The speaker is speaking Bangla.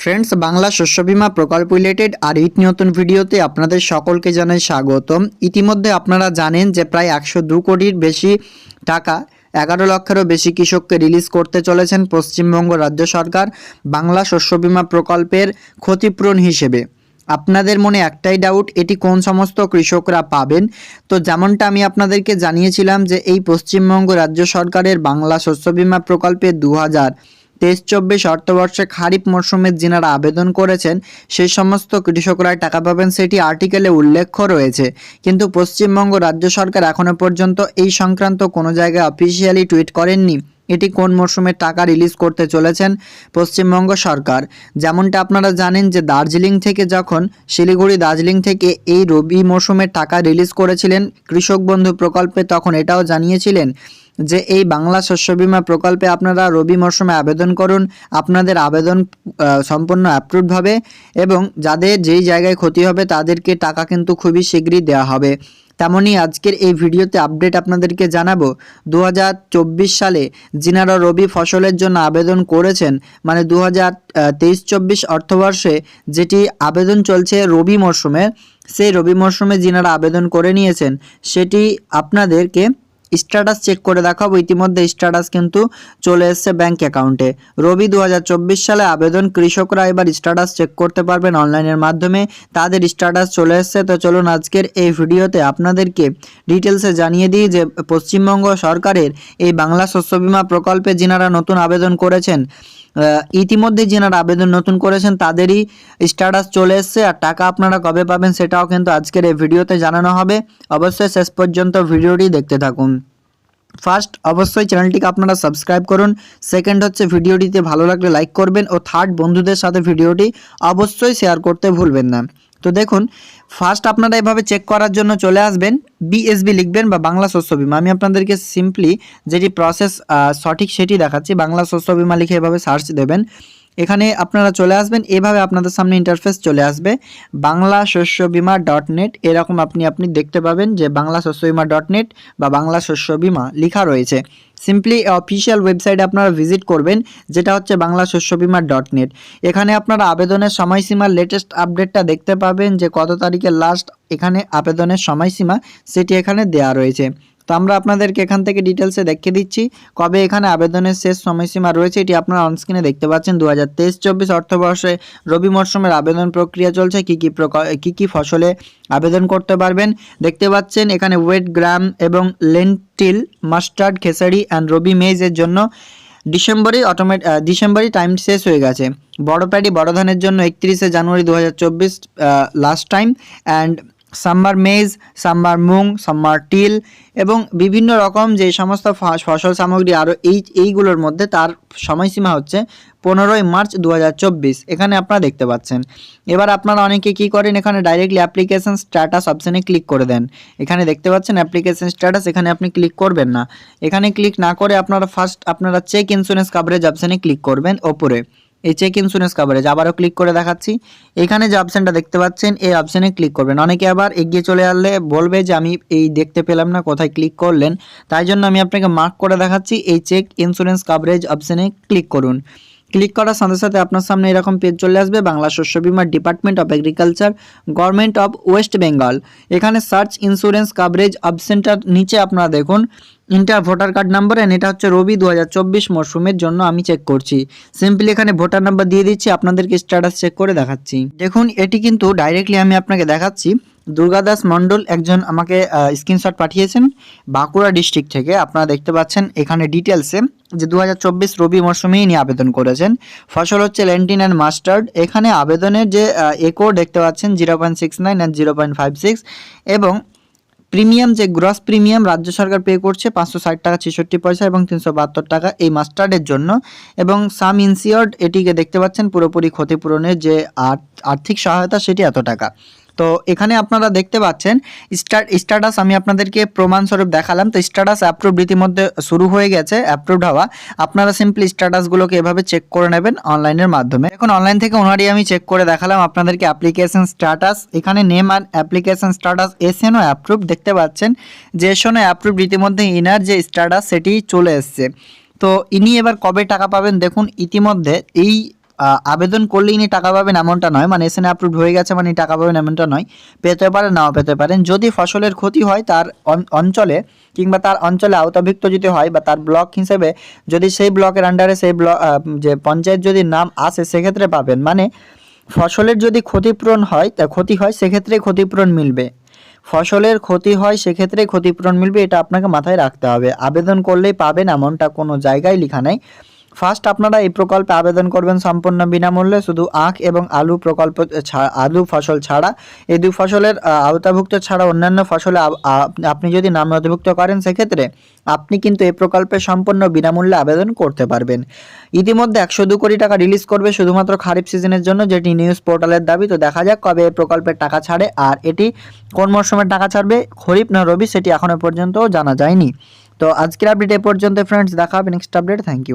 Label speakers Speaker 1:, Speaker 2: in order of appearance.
Speaker 1: ফ্রেন্ডস বাংলা শস্য বীমা প্রকল্প রিলেটেড আর ইট নতুন ভিডিওতে আপনাদের সকলকে জানাই স্বাগতম। ইতিমধ্যে আপনারা জানেন যে প্রায় একশো দু কোটির বেশি টাকা, এগারো লক্ষেরও বেশি কৃষককে রিলিজ করতে চলেছেন পশ্চিমবঙ্গ রাজ্য সরকার বাংলা শস্য বিমা প্রকল্পের ক্ষতিপূরণ হিসেবে। আপনাদের মনে একটাই ডাউট এটি কোন সমস্ত কৃষকরা পাবেন? তো যেমনটা আমি আপনাদেরকে জানিয়েছিলাম যে এই পশ্চিমবঙ্গ রাজ্য সরকারের বাংলা শস্য বিমা প্রকল্পে দু হাজার তেইশ চব্বিশ অর্থবর্ষে খারিফ মরশুমে যিনারা আবেদন করেছেন, সেই সমস্ত কৃষকরা টাকা পাবেন সেটি আর্টিকেলে উল্লেখ রয়েছে। কিন্তু পশ্চিমবঙ্গ রাজ্য সরকার এখনও পর্যন্ত এই সংক্রান্ত কোনো জায়গায় অফিসিয়ালি টুইট করেননি। এটি কোন মরশুমে টাকা রিলিজ করতে চলেছেন পশ্চিমবঙ্গ সরকার? যেমনটা আপনারা জানেন যে দার্জিলিং থেকে যখন শিলিগুড়ি দার্জিলিং থেকে এই রবি মরশুমে টাকা রিলিজ করেছিলেন, কৃষক বন্ধু প্রকল্পে তখন এটাও জানিয়েছিলেন যে এই বাংলা শস্য বিমা প্রকল্পে আপনারা রবি মরশুমে আবেদন করুন, আপনাদের আবেদন সম্পূর্ণ অ্যাপ্রুভড হবে এবং যাদের যেই জায়গায় ক্ষতি হবে তাদেরকে টাকা কিন্তু খুবই শীঘ্রই দেওয়া হবে। তেমনই আজকের এই ভিডিওতে আপডেট আপনাদেরকে জানাব দু হাজার চব্বিশ সালে যিনারা রবি ফসলের জন্য আবেদন করেছেন মানে দু হাজার তেইশ চব্বিশ অর্থবর্ষে যেটি আবেদন চলছে রবি মরশুমে, সেই রবি মরশুমে যিনারা আবেদন করে নিয়েছেন, সেটি আপনাদেরকে স্ট্যাটাস চেক করে দেখাবো। ইতিমধ্যে স্ট্যাটাস কিন্তু চলে এসছে ব্যাংক অ্যাকাউন্টে। রবি দু হাজার চব্বিশ সালে আবেদন, কৃষকরা এবার স্ট্যাটাস চেক করতে পারবেন অনলাইনের মাধ্যমে। তাদের স্ট্যাটাস চলে এসছে। তো চলুন আজকের এই ভিডিওতে আপনাদেরকে ডিটেলসে জানিয়ে দিই যে পশ্চিমবঙ্গ সরকারের এই বাংলা শস্য বিমা প্রকল্পে যিনারা নতুন আবেদন করেছেন ইতিমধ্যে যিনারা আবেদন নতুন করেছেন, তাদেরই স্ট্যাটাস চলে এসছে আর টাকা আপনারা কবে পাবেন সেটাও কিন্তু আজকের এই ভিডিওতে জানানো হবে। অবশ্যই শেষ পর্যন্ত ভিডিওটি দেখতে থাকুন। ফার্স্ট অবশ্যই চ্যানেলটিকে আপনারা সাবস্ক্রাইব করুন। সেকেন্ড হচ্ছে ভিডিওটিতে ভালো লাগলে লাইক করবেন ও থার্ড বন্ধুদের সাথে ভিডিওটি অবশ্যই শেয়ার করতে ভুলবেন না। তো দেখুন ফার্স্ট আপনারা এভাবে চেক করার জন্য চলে আসবেন বিএসবি লিখবেন বা বাংলা শস্য বিমা। আমি আপনাদেরকে সিম্পলি যেটি প্রসেস সঠিক সেটি দেখাচ্ছি, বাংলা শস্য বিমা লিখে এভাবে সার্চ দেবেন। এখানে আপনারা চলে আসবেন, এভাবে আপনাদের সামনে ইন্টারফেস চলে আসবে। বাংলা শস্য বিমা ডট নেট এরকম আপনি আপনি দেখতে পাবেন যে বাংলা শস্য বিমা ডট নেট বা বাংলা শস্য বিমা লেখা রয়েছে। সিম্পলি অফিসিয়াল ওয়েবসাইটে আপনারা ভিজিট করবেন, যেটা হচ্ছে বাংলা শস্য বিমা ডট নেট এখানে আপনারা আবেদনের সময়সীমার লেটেস্ট আপডেটটা দেখতে পাবেন যে কত তারিখে লাস্ট এখানে আবেদনের সময়সীমা, সেটি এখানে দেওয়া রয়েছে। আমরা আপনাদেরকে এখান থেকে ডিটেলসে দেখিয়ে দিচ্ছি। কবে এখানে আবেদনের শেষ সময়সীমা রয়েছে, এটি আপনারা অনস্ক্রিনে দেখতে পাচ্ছেন। দু হাজার তেইশ, চব্বিশ অর্থবর্ষে রবি মরশুমের আবেদন প্রক্রিয়া চলছে। কী কী প্রক- কী কী ফসলে আবেদন করতে পারবেন? দেখতে পাচ্ছেন এখানে ওয়েট গ্রাম এবং লেন্টিল মাস্টার্ড খেসারি অ্যান্ড রবি মেজের জন্য ডিসেম্বরই অটোমেট ডিসেম্বরই টাইম শেষ হয়ে গেছে। বড় প্যাডি বড় ধানের জন্য একত্রিশে জানুয়ারি দু হাজার চব্বিশ লাস্ট টাইম অ্যান্ড সাম্বার মেজ সাম্বার মুং সাম্বার টিল এবং বিভিন্ন রকম যে সমস্ত ফসল সামগ্রী আরও এই, এইগুলোর মধ্যে তার সময়সীমা হচ্ছে পনেরোই মার্চ দু হাজার চব্বিশ। এখানে আপনারা দেখতে পাচ্ছেন। এবার আপনারা অনেকে কি করেন, এখানে ডাইরেক্টলি অ্যাপ্লিকেশন স্ট্যাটাস অপশানে ক্লিক করে দেন। এখানে দেখতে পাচ্ছেন অ্যাপ্লিকেশন স্ট্যাটাস এখানে আপনি ক্লিক করবেন না। এখানে ক্লিক না করে আপনারা ফার্স্ট আপনারা চেক ইন্স্যুরেন্স কাভারেজ অপশানে ক্লিক করবেন ওপরে। এই চেক ইন্স্যুরেন্স কাভারেজ আবারও ক্লিক করে দেখাচ্ছি। এখানে যে অপশানটা দেখতে পাচ্ছেন, এই অপশানে ক্লিক করবেন। অনেকে আবার এগিয়ে চলে আসলে বলবে যে, আমি এই দেখতে পেলাম না, কোথায় ক্লিক করলেন? তাই জন্য আমি আপনাকে মার্ক করে দেখাচ্ছি, এই চেক ইন্স্যুরেন্স কাভারেজ অপশানে ক্লিক করুন। ক্লিক করার সাথে সাথে আপনার সামনে এরকম পেজ চলে আসবে, Bangla Shasya Bima department of agriculture government of West Bengal এখানে সার্চ ইন্স্যুরেন্স কাভারেজ অপশনটার নিচে আপনারা দেখুন। Enter voter card number and এটা হচ্ছে রবি দু হাজার চব্বিশ মরশুমের জন্য আমি চেক করছি। সিম্পলি এখানে ভোটার নাম্বার দিয়ে দিচ্ছি, আপনাদেরকে স্ট্যাটাস চেক করে দেখাচ্ছি। দেখুন, এটি কিন্তু ডাইরেক্টলি আমি আপনাকে দেখাচ্ছি। দুর্গাদাস মণ্ডল একজন আমাকে স্ক্রিনশট পাঠিয়েছেন বাঁকুড়া ডিস্ট্রিক্ট থেকে। আপনারা দেখতে পাচ্ছেন এখানে ডিটেলসে যে দু হাজার চব্বিশ রবি মরশুমেই নিয়ে আবেদন করেছেন। ফসল হচ্ছে ল্যান্টিন অ্যান্ড মাস্টার্ড এখানে আবেদনের যে একো দেখতে পাচ্ছেন zero point six nine and zero point five six এবং প্রিমিয়াম যে গ্রস প্রিমিয়াম রাজ্য সরকার পে করছে পাঁচশো ষাট টাকা ছেষট্টি পয়সা এবং তিনশো বাহাত্তর টাকা এই মাস্টার্ডের জন্য। এবং সাম ইনসিওর্ড, এটিকে দেখতে পাচ্ছেন পুরোপুরি ক্ষতিপূরণের যে আর্থ- আর্থিক সহায়তা সেটি এত টাকা। তো এখানে আপনারা দেখতে পাচ্ছেন স্ট্যাটাস আমি আপনাদেরকে প্রমাণস্বরূপ দেখালাম। তো স্ট্যাটাস অ্যাপ্রুভড ইতিমধ্যে শুরু হয়ে গেছে অ্যাপ্রুভড হওয়া। আপনারা সিম্পলি স্ট্যাটাসগুলোকে এভাবে চেক করে নেবেন অনলাইনের মাধ্যমে। এখন অনলাইন থেকে ওনারই আমি চেক করে দেখালাম আপনাদেরকে অ্যাপ্লিকেশন স্ট্যাটাস এখানে নেম আর অ্যাপ্লিকেশন স্ট্যাটাস এসএনও অ্যাপ্রুভ দেখতে পাচ্ছেন যে এসএনও অ্যাপ্রুভড ইতিমধ্যে ইনার যে স্ট্যাটাস সেটি চলে এসছে। তো ইনি এবার কবে টাকা পাবেন? দেখুন, ইতিমধ্যে এই আবেদন করলেই নি টাকা পাবেন এমনটা নয়। মানে এসএন অ্যাপ্রুভ হয়ে গেছে মানে টাকা পাবেন এমনটা নয়। পেতে পারেন, নাও পেতে পারেন। যদি ফসলের ক্ষতি হয় তার অঞ্চলে কিংবা তার অঞ্চলে আওতাভুক্ত যদি হয় বা তার ব্লক হিসেবে যদি সেই ব্লকের আন্ডারে সেই ব্লক যে পঞ্চায়েত যদি নাম আসে সেক্ষেত্রে পাবেন। মানে ফসলের যদি ক্ষতিপূরণ হয়, তা ক্ষতি হয়, সেক্ষেত্রে ক্ষতিপূরণ মিলবে। ফসলের ক্ষতি হয়, সেক্ষেত্রে ক্ষতিপূরণ মিলবে, এটা আপনাকে মাথায় রাখতে হবে। আবেদন করলেই পাবেন এমনটা কোনো জায়গায় লেখা নেই। ফার্স্ট আপনারা এই প্রকল্পে আবেদন করবেন সম্পূর্ণ বিনামূল্যে, শুধু আখ এবং আলু প্রকল্প আলু ফসল ছাড়া। এই দুই ফসলের আওতাভুক্ত ছাড়া অন্যান্য ফসলে আপনি যদি নাম নথিভুক্ত করেন, সেক্ষেত্রে আপনি কিন্তু এই প্রকল্পে সম্পূর্ণ বিনামূল্যে আবেদন করতে পারবেন। ইতিমধ্যে একশো দু কোটি টাকা রিলিজ করবে শুধুমাত্র খারিফ সিজনের জন্য, যেটি নিউজ পোর্টালের দাবি। তো দেখা যাক কবে এই প্রকল্পের টাকা ছাড়ে, আর এটি কোন মরশুমে টাকা ছাড়বে, খরিফ না রবি, সেটি এখনও পর্যন্ত জানা যায়নি। তো আজকের আপডেট এ পর্যন্ত ফ্রেন্ডস দেখা হবে নেক্সট আপডেট থ্যাংক ইউ